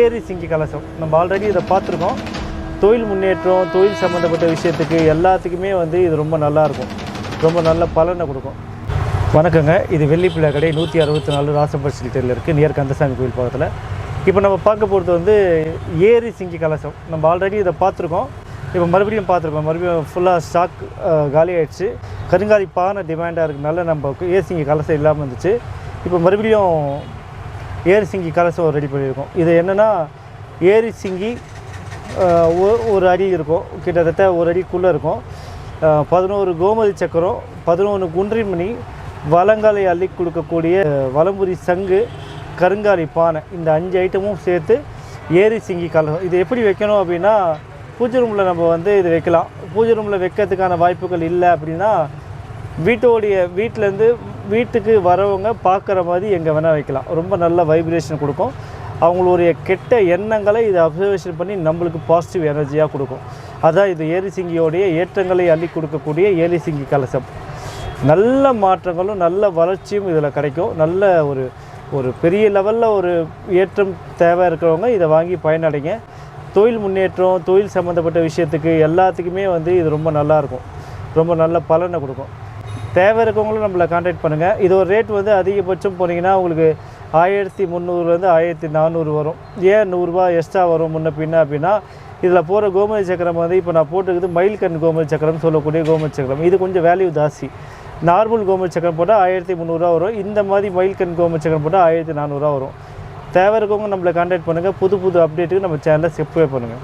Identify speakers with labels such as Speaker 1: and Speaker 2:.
Speaker 1: ஏரி சிங்கி கலசம். நம்ம ஆல்ரெடி இதை பார்த்துருக்கோம். தொழில் முன்னேற்றம் தொழில் சம்மந்தப்பட்ட விஷயத்துக்கு எல்லாத்துக்குமே வந்து இது ரொம்ப நல்லாயிருக்கும் ரொம்ப நல்ல பலனை கொடுக்கும். வணக்கங்க. இது வெள்ளிப்பிள்ளை கடை நூற்றி அறுபத்தி நாலு ராசம்பர் ஸ்ட்ரீட்டில் இருக்குது நியர் கந்தசாமி கோயில் பக்கத்தில். இப்போ நம்ம பார்க்க போகிறது வந்து ஏரி சிங்கி கலசம். நம்ம ஆல்ரெடி இதை பார்த்துருக்கோம். இப்போ மறுபடியும் பார்த்துருக்கோம் மறுபடியும் ஃபுல்லாக ஸ்டாக் காலி ஆகிடுச்சு கருங்காலி பானை டிமாண்டாக இருக்கனால நம்ம ஏசிங்க சிங்கி கலசம் இல்லாமல் இருந்துச்சு. இப்போ மறுபடியும் ஏரி சிங்கி கலசம் ரெடி பண்ணியிருக்கோம். இது என்னென்னா ஏரி சிங்கி ஒ- ஒரு அடி இருக்கும். கிட்டத்தட்ட ஒரு அடிக்குள்ளே இருக்கும். பதினோரு கோமதி சக்கரம் பதினொன்று குன்றிமணி வளங்காலை அள்ளி கொடுக்கக்கூடிய வளம்புரி வலம்புரி சங்கு கருங்காலி பானை. இந்த அஞ்சு ஐட்டமும் சேர்த்து ஏரி சிங்கி கலசம். இது எப்படி வைக்கணும் அப்படின்னா பூஜை ரூமில் நம்ம வந்து இது வைக்கலாம். பூஜை ரூமில் வைக்கிறதுக்கான வாய்ப்புகள் இல்லை அப்படின்னா வீட்டோடைய வீட்டிலேருந்து வீட்டுக்கு வரவங்க பார்க்குற மாதிரி எங்கே வேணால் வைக்கலாம். ரொம்ப நல்ல வைப்ரேஷன் கொடுக்கும். அவங்களுடைய கெட்ட எண்ணங்களை இதை அப்சர்வேஷன் பண்ணி நம்மளுக்கு பாசிட்டிவ் எனர்ஜியாக கொடுக்கும். அதான் இது ஏரிசிங்கியோடைய ஏற்றங்களை அள்ளி கொடுக்கக்கூடிய ஏரிசிங்கி கலசம். நல்ல மாற்றங்களும் நல்ல வளர்ச்சியும் இதில் கிடைக்கும். நல்ல ஒரு ஒரு பெரிய லெவலில் ஒரு ஏற்றம் தேவை இருக்கிறவங்க இதை வாங்கி பயனடைங்க. தொழில் முன்னேற்றம் தொழில் சம்மந்தப்பட்ட விஷயத்துக்கு எல்லாத்துக்குமே வந்து இது ரொம்ப நல்லாயிருக்கும் ரொம்ப நல்ல பலனை கொடுக்கும். தேவை இருக்கவங்களும் நம்மளை காண்டாக்ட் பண்ணுங்கள் இது ஒரு ரேட் வந்து அதிகபட்சம் போனீங்கன்னா உங்களுக்கு ஆயிரத்தி முந்நூறுலேருந்து ஆயிரத்தி நானூறு வரும். ஏன் நூறுரூவா எக்ஸ்ட்ரா வரும் முன்ன பின்ன அப்படின்னா இதில் போகிற கோமதி சக்கரம் வந்து இப்போ நான் போட்டுக்கிறது மயில்கண் கோமதி சக்கரம்னு சொல்லக்கூடிய கோமதி சக்கரம். இது கொஞ்சம் வேல்யூ ஜாஸ்தி. நார்மல் கோமதி சக்கரம் போட்டால் ஆயிரத்தி முந்நூறுரூவா வரும். இந்த மாதிரி மயில்கண் கோமதி சக்கரம் போட்டால் ஆயிரத்தி நானூறுரூவா வரும். தேவை இருக்கவங்க நம்மளை காண்டாக்ட் பண்ணுங்கள் புது புது அப்டேட்டுக்கு நம்ம சேனலை சப்ஸ்கிரைப் பண்ணுங்கள்